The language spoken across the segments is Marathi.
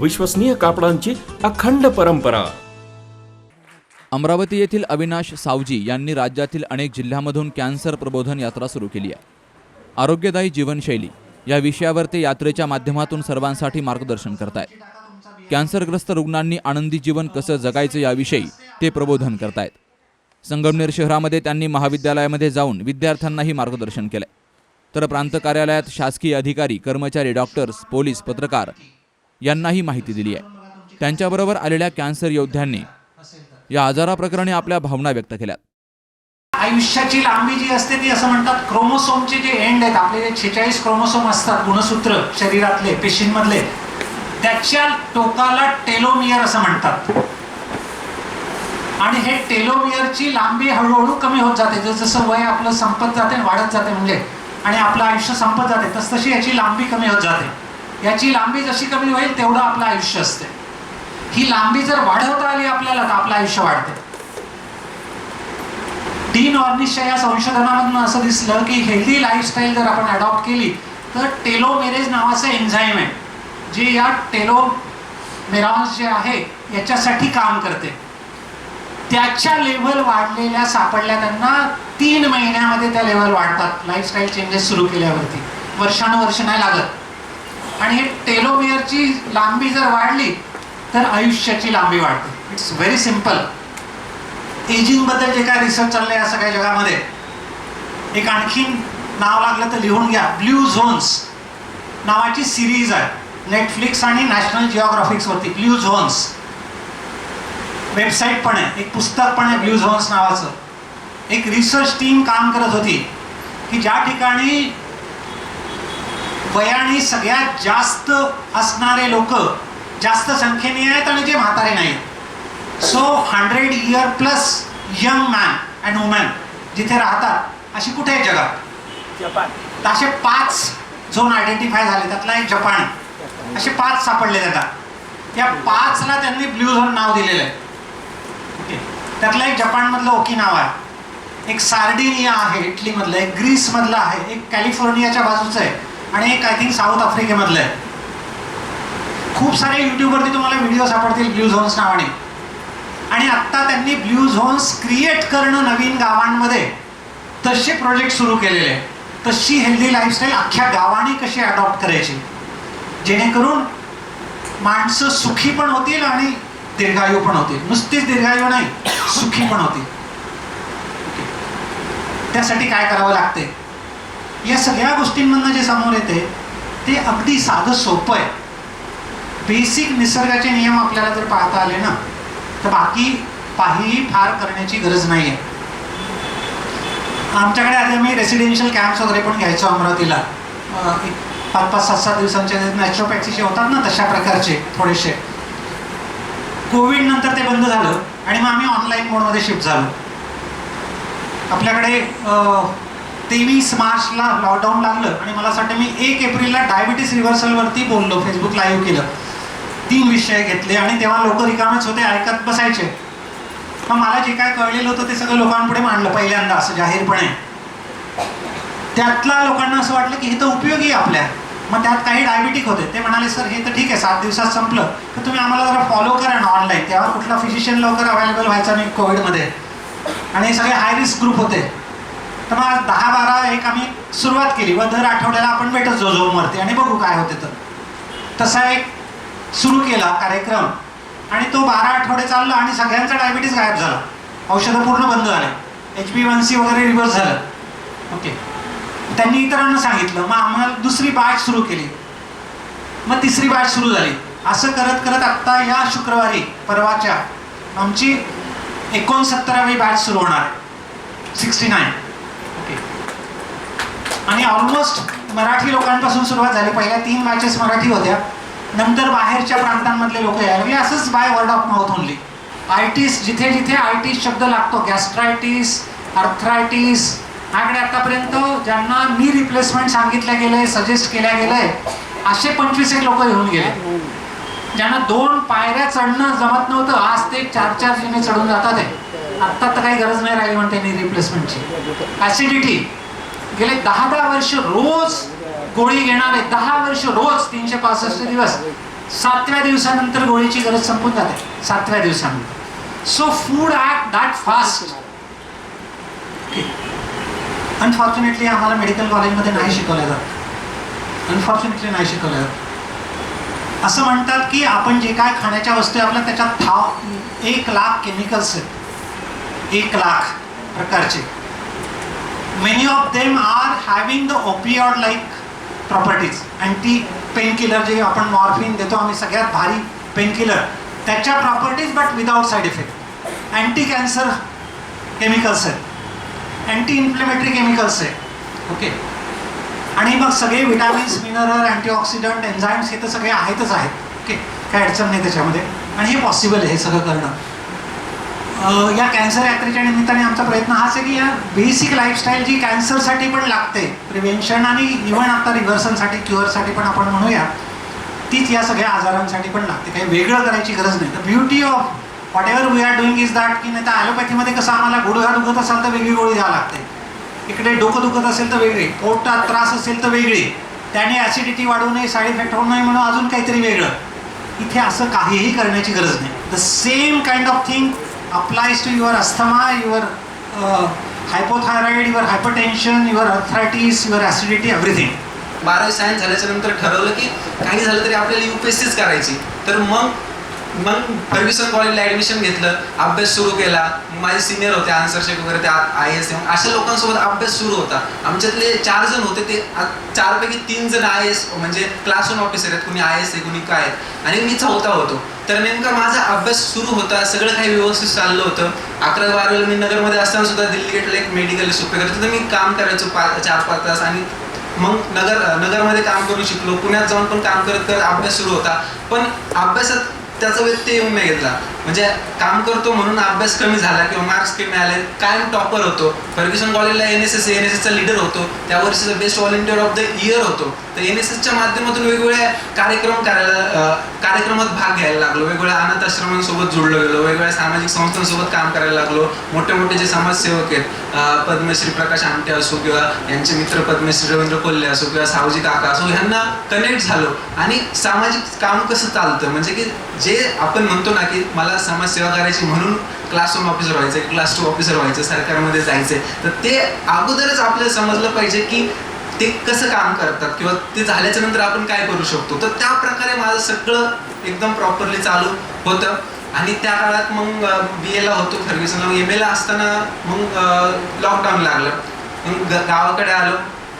विश्वसनीय कापडांची अखंड परंपरा. अमरावती येथील अविनाश सावजी यांनी राज्यातील अनेक जिल्ह्यामधून कॅन्सर प्रबोधन यात्रा सुरू केली आहे. आरोग्यदायी जीवनशैली या विषयावर ते यात्रेच्या माध्यमातून सर्वांसाठी मार्गदर्शन करतायत. कॅन्सरग्रस्त रुग्णांनी आनंदी जीवन कसं जगायचं याविषयी ते प्रबोधन करतायत. संगमनेर शहरामध्ये त्यांनी महाविद्यालयामध्ये जाऊन विद्यार्थ्यांनाही मार्गदर्शन केलंय. तर प्रांत कार्यालयात शासकीय अधिकारी कर्मचारी डॉक्टर्स पोलीस पत्रकार यांनाही माहिती दिली आहे. त्यांच्याबरोबर आलेल्या कॅन्सर योद्ध्यांनी या आजाराप्रकरणी आपल्या भावना व्यक्त केल्या. आयुष्याची लांबी जी असते ती असं म्हणतात क्रोमोसोमचे जे एंड आहेत आपले जे छेचाळीस क्रोमोसोम असतात गुणसूत्र शरीरातले पेशींमधले त्याच्या टोकाला टेलोमियर असं म्हणतात. आणि हे टेलोमियरची लांबी हळूहळू कमी होत जाते. जसं जसं वय आपलं संपत जाते वाढत जाते म्हणजे आणि आपलं आयुष्य संपत जाते तस तशी याची लांबी कमी होत जाते. याची लांबी जशी कमी होईल तेवढं आपलं आयुष्य असते. ही लांबी जर वाढवता आली आपल्याला तर आपलं आयुष्य वाढते. डीन ऑर्निशच्या या संशोधनामधून असं दिसलं की हेल्दी लाईफस्टाईल जर आपण अडॉप्ट केली तर टेलोमेरेज नावाचं एन्झाईम आहे जे या टेलोमेरॉन्स जे आहे याच्यासाठी काम करते. त्याच्या लेवल वाढलेल्या सापडल्या त्यांना तीन महिन्यामध्ये त्या लेवल वाढतात. लाईफस्टाईल चेंजेस सुरू केल्यावरती. वर्षानुवर्ष नाही लागत. आणि हे टेलोमियरची लांबी जर वाढली तर आयुष्याची लांबी वाढते. इट्स व्हेरी सिंपल एजिंगबद्दल जे काय रिसर्च चाललंय या सगळ्या जगामध्ये एक आणखीन नाव लागलं तर लिहून घ्या. ब्ल्यू झोन्स नावाची सिरीज आहे. नेटफ्लिक्स आणि नॅशनल जिओग्राफिक्सवरती ब्ल्यू झोन्स वेबसाईट पण आहे. एक पुस्तक पण आहे ब्ल्यू झोन्स नावाचं. एक रिसर्च टीम काम करत होती की ज्या ठिकाणी वयाने सगळ्यात जास्त असणारे लोक जास्त संख्येने आहेत आणि जे म्हातारे नाहीत. So hundred year plus young man and woman जिथे राहतात अशी कुठे आहे जगात? जपान. तर असे पाच झोन आयडेंटिफाय झाले त्यातला एक जपान असे पाच सापडले त्यांना त्या पाचला त्यांनी ब्ल्यू झोन नाव दिलेलं आहे. त्यातला एक जपानमधलं ओकी नाव आहे. एक सार्डिनिया आहे इटलीमधलं एक ग्रीसमधलं आहे एक कॅलिफोर्नियाच्या बाजूचं आहे. आणि एक आय थिंक साऊथ आफ्रिकेमधलं आहे. खूप सारे युट्यूबवरती तुम्हाला व्हिडिओ सापडतील ब्ल्यू झोन्स नावाने. आणि आत्ता त्यांनी ब्ल्यू झोन्स क्रिएट करणं नवीन गावांमध्ये तसे प्रोजेक्ट सुरू केलेले आहे तशी हेल्दी लाईफस्टाईल अख्ख्या गावाने कशी अडॉप्ट करायची? जेणेकरून माणसं सुखी पण होतील आणि दीर्घायू पण होतील. नुसतीच दीर्घायू नाही सुखी पण होतील. त्यासाठी काय करावं लागते या सगळ्या गोष्टींमधनं जे समोर येते ते अगदी साधं सोपं आहे. बेसिक निसर्गाचे नियम आपल्याला जर पाहता आले ना तर बाकी काहीही फार करण्याची गरज नाही आहे आमच्याकडे आधी आम्ही रेसिडेन्शियल कॅम्प्स वगैरे पण घ्यायचो अमरावतीला. एक पाच पाच सात सात दिवसांचे नॅचरोपॅथीचे होतात ना तशा प्रकारचे थोडेसे. कोविड नंतर ते बंद झालं आणि मग आम्ही ऑनलाईन मोडमध्ये शिफ्ट झालो. आपल्याकडे तेवीस मार्चला लॉकडाऊन लागलं आणि मला असं वाटतं मी एक एप्रिलला डायबिटीस रिव्हर्सलवरती बोललो फेसबुक लाईव्ह केलं. तीन विषय घेतले आणि तेव्हा लोक रिकामेच होते ऐकत बसायचे. मग मला जे काय कळलेलं होतं ते सगळं लोकांपुढे मांडलं पहिल्यांदा असं जाहीरपणे. त्यातला लोकांना असं वाटलं की हे तर उपयोगी आहे आपल्या. मग त्यात काही डायबिटिक होते. ते म्हणाले सर हे तर ठीक आहे सात दिवसात संपलं. तर तुम्ही आम्हाला जरा फॉलो करा ना ऑनलाईन तेव्हा कुठला फिजिशियन लवकर अवेलेबल व्हायचा नाही कोविडमध्ये आणि हे सगळे हाय रिस्क ग्रुप होते. तर मग दहा बारा एक आम्ही सुरुवात केली. व दर आठवड्याला आपण भेटत जो झोमवरती आणि बघू काय होते तर. तसा एक सुरू केला कार्यक्रम. आणि तो बारा आठवडे चालला आणि सगळ्यांचा डायबिटीस गायब झाला. औषधं पूर्ण बंद झाले. एच बी वन सी वगैरे रिव्हर्स झालं. ओके त्यांनी इतरांना सांगितलं मग आम्हाला दुसरी बॅच सुरू केली. मग तिसरी बॅच सुरू झाली. असं करत करत आत्ता या शुक्रवारी परवाच्या आमची एकोणसत्तरावी बॅच सुरू होणार आहे. सिक्स्टी नाईन आणि ऑलमोस्ट मराठी लोकांपासून सुरुवात झाली. पहिल्या तीन मॅचेस मराठी होत्या. नंतर बाहेरच्या प्रांतांमधले लोक यायला म्हणजे असंच by word of mouth only आयटीस जिथे जिथे आयटीस शब्द लागतो गॅस्ट्रायटीस अर्थरायटिस माझ्याकडे आतापर्यंत ज्यांना मी रिप्लेसमेंट सांगितलं गेलंय सजेस्ट केल्या गेलंय असे पंचवीस एक लोक येऊन गेले. ज्यांना दोन पायऱ्या चढणं जमत नव्हतं आज ते चार चार जिने चढून जातात आहे. आत्ता तर काही गरज नाही राहिली म्हणते नी रिप्लेसमेंटची ऍसिडिटी गेले दहा दहा वर्ष रोज गोळी घेणारे दहा वर्ष रोज तीनशे पासष्ट दिवस. सातव्या दिवसानंतर गोळीची गरज संपून जाते. सातव्या दिवसानंतर. So food at that fast unfortunately आम्हाला मेडिकल कॉलेजमध्ये नाही शिकवलं जात. अनफॉर्च्युनेटली नाही शिकवलं जात. असं म्हणतात की आपण जे काय खाण्याच्या वस्तू आपल्या त्याच्यात थाव एक लाख केमिकल्स आहेत. एक लाख प्रकारचे. Many of them are having the opioid like properties anti painkiller जे आपण मॉर्फिन देतो आम्ही सगळ्यात भारी पेनकिलर त्याच्या properties but without side effect anti cancer chemicals आहेत. अँटी इन्फ्लेमेटरी केमिकल्स आहेत. ओके आणि मग सगळे विटामिन्स मिनरल अँटीऑक्सिडंट एन्झाईम्स हे तर सगळे आहेतच आहेत. ओके काय अडचण नाही त्याच्यामध्ये. आणि हे पॉसिबल आहे हे सगळं करणं. या कॅन्सर यात्रेच्या निमित्ताने आमचा प्रयत्न हाच आहे की या बेसिक लाईफस्टाईल जी कॅन्सरसाठी पण लागते प्रिव्हेन्शन आणि इव्हन आता रिव्हर्सलसाठी क्युअरसाठी पण आपण म्हणूया तीच या सगळ्या आजारांसाठी पण लागते. काही वेगळं करायची गरज नाही. तर beauty of whatever we are doing is that की नाही तर ॲलोपॅथीमध्ये कसं आम्हाला गुडघा दुखत असाल तर वेगळी गोळी घ्यावी लागते. इकडे डोकं दुखत असेल तर वेगळी पोटात त्रास असेल तर वेगळी त्याने ॲसिडिटी वाढू नये साईड इफेक्ट होऊ नये म्हणून अजून काहीतरी वेगळं. इथे असं काहीही करण्याची गरज नाही. The same kind of thing applies to your asthma your hypothyroid your hypertension your arthritis your acidity everything बारावी सायन्स झाल्याच्यानंतर ठरवलं की काही झालं तरी आपल्याला यू पी एस सीच करायची. तर मग मग फर्ग्युसन कॉलेजला ॲडमिशन घेतलं अभ्यास सुरू केला. माझे सिनियर होते आन्सर शेट वगैरे त्या आय एस एम अशा लोकांसोबत अभ्यास सुरू होता. आमच्यातले चार जण होते ते चारपैकी तीन जण आय एस म्हणजे क्लासरूम ऑफिसर आहेत कुणी आय एस आहे कुणी काय आहेत. आणि मी चौथा होतो. तर नेमका माझा अभ्यास सुरू होता सगळं काही व्यवस्थित चाललं होतं. अकरा बारावीला मी नगरमध्ये असताना सुद्धा दिल्ली गेटला एक मेडिकल सोपे करत तिथं मी काम करायचो पाच चार पाच तास आणि मग नगर नगरमध्ये काम करून शिकलो. पुण्यात जाऊन पण काम करत करत अभ्यास सुरू होता. पण अभ्यासात त्याचा व्यत्यय येऊन नाही घेतला म्हणजे काम करतो म्हणून अभ्यास कमी झाला किंवा मार्क्स कमी आले. कायम टॉपर होतो. फर्ग्युसन कॉलेजला N S S N S एसचा leader होतो. त्या वर्षीचा best volunteer of the year होतो. तर एन एस एसच्या माध्यमातून वेगवेगळ्या कार्यक्रम करायला कार्यक्रमात भाग घ्यायला लागलो. वेगवेगळ्या अनाथ आश्रमांसोबत जोडलो गेलो. वेगवेगळ्या सामाजिक संस्थांसोबत काम करायला लागलो. मोठे मोठे जे समाजसेवक आहेत पद्मश्री प्रकाश आमटे असो किंवा यांचे मित्र पद्मश्री रवींद्र कोल्हे असो किंवा सावजी काका असो ह्यांना कनेक्ट झालो. आणि सामाजिक काम कसं चालतं? म्हणजे की जे आपण म्हणतो ना की मला समाजसेवा करायची म्हणून क्लास वन ऑफिसर व्हायचं क्लास टू ऑफिसर व्हायचं सरकारमध्ये जायचंय तर ते अगोदरच आपल्याला समजलं पाहिजे की ते कसं काम करतात किंवा ते झाल्याच्यानंतर आपण काय करू शकतो. तर त्या प्रकारे माझं सगळं एकदम प्रॉपरली चालू होतं. आणि त्या काळात मग बी एला होतो फर्ग्युसनला एम एला असताना मग लॉकडाऊन लागलं. मग गावाकडे आलो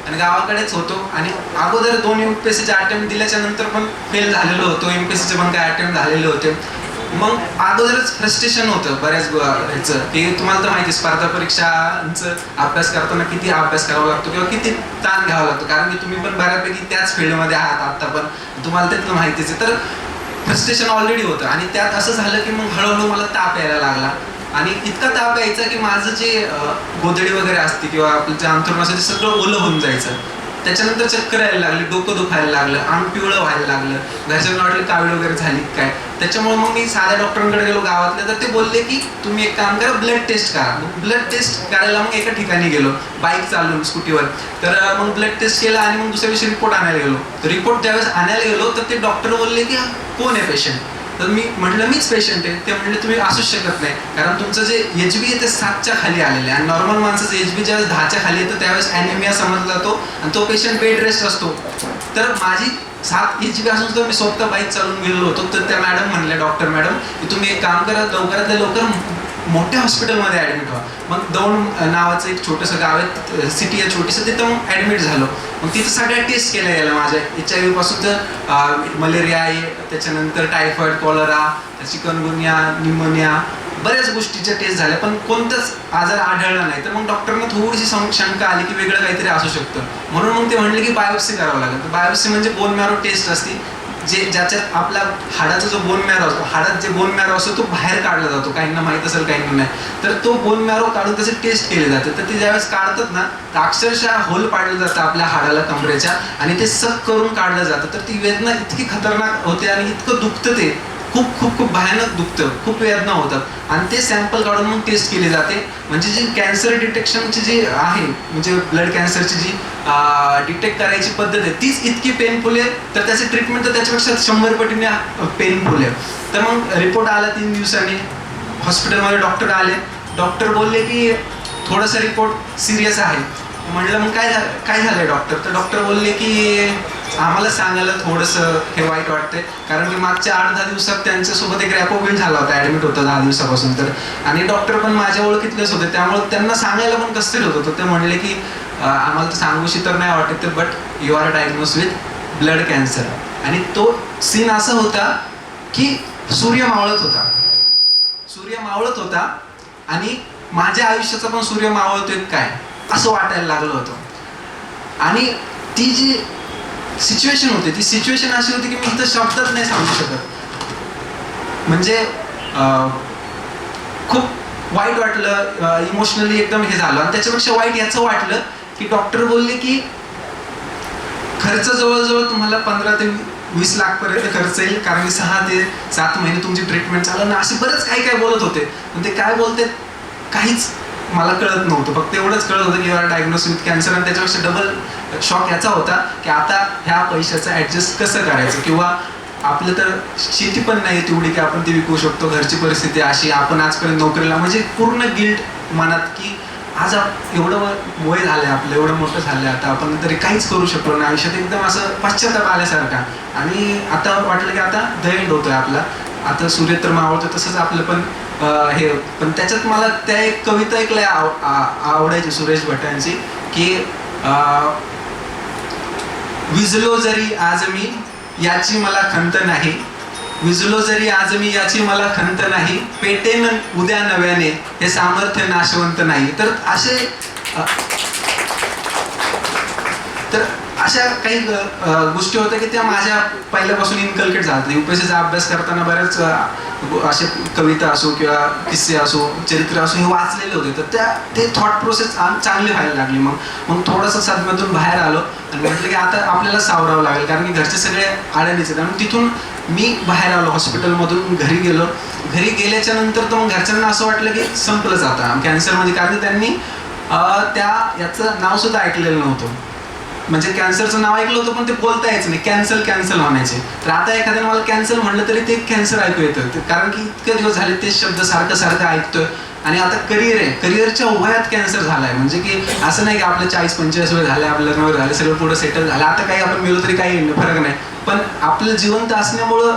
आणि गावाकडेच होतो. आणि अगोदर दोन एम पी एस सीचे अटेम्प्ट दिल्याच्या नंतर पण फेल झालेलो होतो. एम पी एस सीचे पण काही अटेम्प्ट झालेले होते. मग अगोदरच फ्रस्ट्रेशन होतं बऱ्याच ह्याचं. की तुम्हाला तर माहिती स्पर्धा परीक्षांचं अभ्यास करताना किती अभ्यास करावा लागतो किंवा किती ताण घ्यावा लागतो. कारण की तुम्ही पण बऱ्यापैकी त्याच फील्डमध्ये आहात आता पण तुम्हाला त्यातलं माहितीच आहे. तर फ्रस्ट्रेशन ऑलरेडी होतं. आणि त्यात असं झालं की मग हळूहळू मला ताप यायला लागला. आणि इतका ताप यायचा की माझं जे गोधडी वगैरे असते किंवा आपलं जे अंथरुण असतं ते सगळं ओलं होऊन जायचं. त्याच्यानंतर चक्कर यायला लागली डोकं दुखायला लागलं अंग पिवळं व्हायला लागलं. घरच्यांना वाटलं कावीळ वगैरे झाली काय? त्याच्यामुळे मग मी साध्या डॉक्टरांकडे गेलो गावातल्या तर ते बोलले की तुम्ही एक काम करा ब्लड टेस्ट करा. मग ब्लड टेस्ट करायला मग एका ठिकाणी गेलो बाईक चालवून स्कूटीवर तर मग ब्लड टेस्ट केला आणि मग दुसऱ्या दिवशी रिपोर्ट आणायला गेलो. तर रिपोर्ट ज्यावेळेस आणायला गेलो तर ते डॉक्टर बोलले की कोण आहे पेशंट तर मी म्हटलं मीच पेशंट आहे. ते म्हणले तुम्ही असूच शकत नाही. कारण तुमचं जे एच बी आहे ते सातच्या खाली आलेलं आहे. आणि नॉर्मल माणसाचं एच बी ज्यावेळेस दहाच्या खाली येतं त्यावेळेस ॲनिमिया समजला जातो आणि तो पेशंट बेड रेस्ट असतो. तर माझी सात एच बी असून सुद्धा मी स्वतः बाईक चालून गेलेलो होतो. तर त्या मॅडम म्हणल्या डॉक्टर मॅडम की तुम्ही एक काम करा लवकरात लवकर मोठ्या हॉस्पिटलमध्ये ॲडमिट व्हा मग दौंड नावाचं एक छोटंसं गाव आहे सिटी आहे छोटीसं तिथं मग ॲडमिट झालो. मग तिथं सगळ्या टेस्ट केल्या गेल्या माझ्या. एच आय व्हीपासून तर मलेरिया आहे त्याच्यानंतर टायफॉईड कॉलरा चिकनगुनिया निमोनिया बऱ्याच गोष्टीच्या टेस्ट झाल्या पण कोणताच आजार आढळला नाही. तर मग डॉक्टरना थोडीशी शंका आली की वेगळं काहीतरी असू शकतं. म्हणून मग ते म्हणले की बायोप्सी करावं लागेल. तर बायोप्सी म्हणजे बोन मॅरो टेस्ट असते. जे ज्याच्यात आपला हाडाचा जो बोन मॅरो असतो हाडात जे बोन मॅरो असतो तो बाहेर काढला जातो काहींना माहीत असेल काहींना नाही. तर तो बोन मॅरो काढून त्याचे टेस्ट केले जाते तर ते ज्यावेळेस काढतात ना तर अक्षरशः होल पाडलं जातं आपल्या हाडाला कमरेच्या आणि ते सक करून काढलं जातं. तर ती वेदना इतकी खतरनाक होते आणि इतकं दुखतं ते खूप खूप खूप भयानक दुखतं. खूप वेदना होतात. आणि ते सॅम्पल काढून मग टेस्ट केले जाते. म्हणजे जी कॅन्सर डिटेक्शनची जी आहे म्हणजे ब्लड कॅन्सरची जी डिटेक्ट करायची पद्धत आहे तीच इतकी पेनफुल आहे तर त्याची ट्रीटमेंट तर त्याच्यापेक्षा शंभर पटीने पेनफुल आहे. तर मग रिपोर्ट आला तीन दिवसांनी. हॉस्पिटलमध्ये डॉक्टर आले. डॉक्टर बोलले की थोडंसं रिपोर्ट सिरियस आहे. म्हटलं मग काय झालं काय झालं डॉक्टर तर डॉक्टर बोलले की आम्हाला सांगायला थोडंसं हे वाईट वाटतंय. कारण की मागच्या आठ दहा दिवसात त्यांच्यासोबत एक रॅपो बिल झाला होता ॲडमिट होता दहा दिवसापासून. तर आणि डॉक्टर पण माझ्या ओळखीतलेच होते. त्यामुळे त्यांना सांगायला पण कसं होत होतं ते म्हणले की आम्हाला तर सांगूशी तर नाही वाटत ते but you are diagnose with blood cancer आणि तो सीन असा होता की सूर्य मावळत होता. सूर्य मावळत होता आणि माझ्या आयुष्याचा पण सूर्य मावळतोय काय असं वाटायला लागलं होतं. आणि ती जी सिच्युएशन होती. ती सिच्युएशन अशी होती की मी इथं शब्दात नाही सांगू शकत. म्हणजे अं, खूप वाईट वाटलं इमोशनली एकदम हे झालं. आणि त्याच्यापेक्षा वाईट याचं वाटलं की डॉक्टर बोलले की खर्च जवळजवळ तुम्हाला पंधरा ते वीस लाख पर्यंत खर्च येईल कारण की सहा ते सात महिने तुमची ट्रीटमेंट चालू ना असे बरेच काही काय बोलत होते. पण ते काय बोलते काहीच मला कळत नव्हतं. फक्त एवढंच कळत होतं की डायग्नोस विथ कॅन्सर आणि त्याच्यापेक्षा डबल शॉक याचा होता की आता ह्या पैशाचं ॲडजस्ट कसं करायचं? किंवा आपलं तर शेती पण नाही तेवढी की आपण ती विकू शकतो घरची परिस्थिती अशी आपण आजपर्यंत नोकरीला म्हणजे पूर्ण गिल्ट मनात की आज एवढं वय झालंय आपलं एवढं मोठं झालंय आता आपण तरी काहीच करू शकलो नाही. आयुष्यात एकदम असं पश्चाताप आल्यासारखा. आणि आता वाटलं की आता द होतोय आपला. आता सूर्य तर मावळतो तसंच आपलं पण हे पण त्याच्यात मला त्या एक कविता एक लय आव- आवडायची सुरेश भटांची की विजलो जरी आज मी याची मला खंत नाही. विजलो जरी आज मी याची मला खंत नाही पेटेन उद्या नव्याने हे सामर्थ्य नाशवंत नाही. तर असे तर अशा काही गोष्टी होत्या की त्या माझ्या पहिल्यापासून इनकल्केट झाल्या. युपीएससीचा अभ्यास करताना बऱ्याच असे कविता असो किंवा किस्से असो चरित्र असो हे वाचलेले होते. तर त्या ते थॉट प्रोसेस चांगली व्हायला लागली. मग मग थोडंसं सदम्यातून बाहेर आलो आणि म्हटलं की आता आपल्याला सावरावं लागेल. कारण की घरचे सगळे आडणीचे आहेत. आणि तिथून मी बाहेर आलो. हॉस्पिटलमधून घरी गेलो. घरी गेल्याच्यानंतर तर मग घरच्यांना असं वाटलं की संपलंच आता कॅन्सरमध्ये कारण त्यांनी त्या याचं नावसुद्धा ऐकलेलं नव्हतं. म्हणजे कॅन्सरचं नाव ऐकलं होतं पण ते बोलता यायचं नाही. कॅन्सल कॅन्सल म्हणायचे. तर आता एखाद्याने मला कॅन्सर म्हणलं तरी ते कॅन्सर ऐकू येतं. कारण की इतके दिवस झाले ते शब्द सारखं सारखं ऐकतोय. आणि आता करिअर आहे. करिअरच्या वयात कॅन्सर झालाय. म्हणजे की असं नाही की आपलं चाळीस पंचेचाळीस वय झालं आपलं लग्न झालं सगळं पुढे सेटल झालं आता काही आपण मिळू तरी काही फरक नाही. पण आपलं जिवंत असण्यामुळं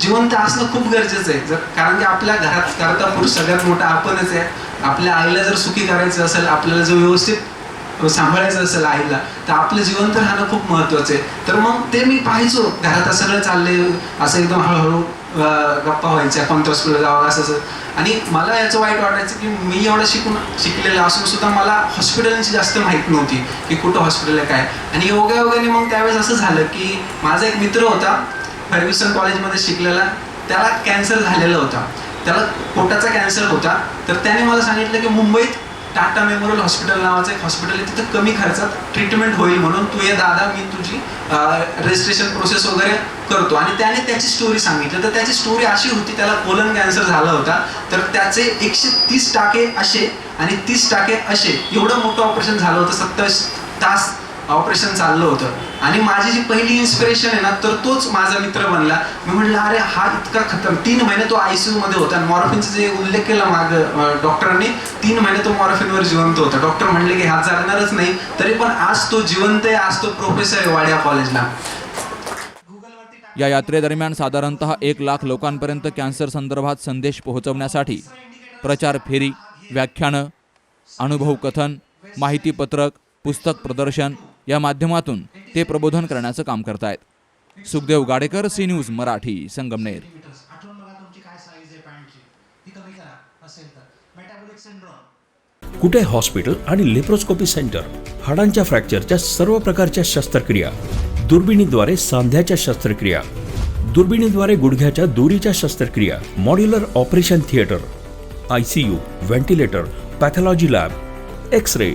जिवंत असणं खूप गरजेचं आहे. जर कारण की आपल्या घरात करता पुरुष सगळ्यात मोठा आपणच आहे. आपल्या आईला जर सुखी करायचं असेल आपल्याला जर व्यवस्थित सांभाळायचं असेल आईला तर आपलं जिवंत राहणं खूप महत्वाचं आहे. तर मग ते मी पाहायचो घरात असं सगळं चाललंय असं एकदम हळूहळू गप्पा व्हायच्या कोणत्या हॉस्पिटल जावं असं असं. आणि मला याचं वाईट वाटायचं की मी एवढं शिकून शिकलेलं असून सुद्धा मला हॉस्पिटलची जास्त माहीत नव्हती की कुठं हॉस्पिटल आहे काय. आणि योगायोगाने मग त्यावेळेस असं झालं की माझा एक मित्र होता फर्ग्युसन कॉलेजमध्ये शिकलेला त्याला कॅन्सर झालेला होता. त्याला पोटाचा कॅन्सर होता. तर त्याने मला सांगितलं की मुंबईत टाटा मेमोरियल हॉस्पिटल नावाचं एक हॉस्पिटल आहे. तिथं कमी खर्चात ट्रीटमेंट होईल म्हणून तू ये दादा मी तुझी रजिस्ट्रेशन प्रोसेस वगैरे करतो. आणि त्याने त्याची स्टोरी सांगितलं. तर त्याची स्टोरी अशी होती त्याला कोलन कॅन्सर झाला होता. तर त्याचे एकशे तीस टाके असे आणि तीस टाके असे एवढं मोठं ऑपरेशन झालं होतं. सत्तावीस तास ऑपरेशन चाललं होतं. आणि माझी जी पहिली इन्स्पिरेशन आहे ना तर तोच माझा मित्र बनला. मी म्हटलं अरे हा इतका खतम तीन महिने तो आयसीयू मध्ये होता आणि मॉर्फिनचा जे उल्लेख केला माग डॉक्टरांनी तीन महिने तो मॉर्फिनवर जिवंत होता. डॉक्टर म्हणले की हा जगणारच नाही तरी पण आज तो जिवंत आहे आज तो प्रोफेसर आहे वाड्या कॉलेजला या यात्रेदरम्यान साधारणतः एक लाख लोकांपर्यंत कॅन्सर संदर्भात संदेश पोहोचवण्यासाठी प्रचार फेरी व्याख्यानं अनुभव कथन माहितीपत्रक पुस्तक प्रदर्शन या माध्यमातून ते प्रबोधन करण्याचं काम करतायत. Sukhdev Gadekar C news Marathi Sangamner. Kute hospital आणि लेप्रोस्कोपी सेंटर? हाडांच्या फ्रॅक्चरच्या सर्व प्रकारच्या शस्त्रक्रिया. दुर्बिणीद्वारे सांध्याच्या शस्त्रक्रिया. दुर्बिणीद्वारे गुडघ्याच्या दोरीच्या शस्त्रक्रिया. Modular operation theatre. I C U ventilator pathology lab. X ray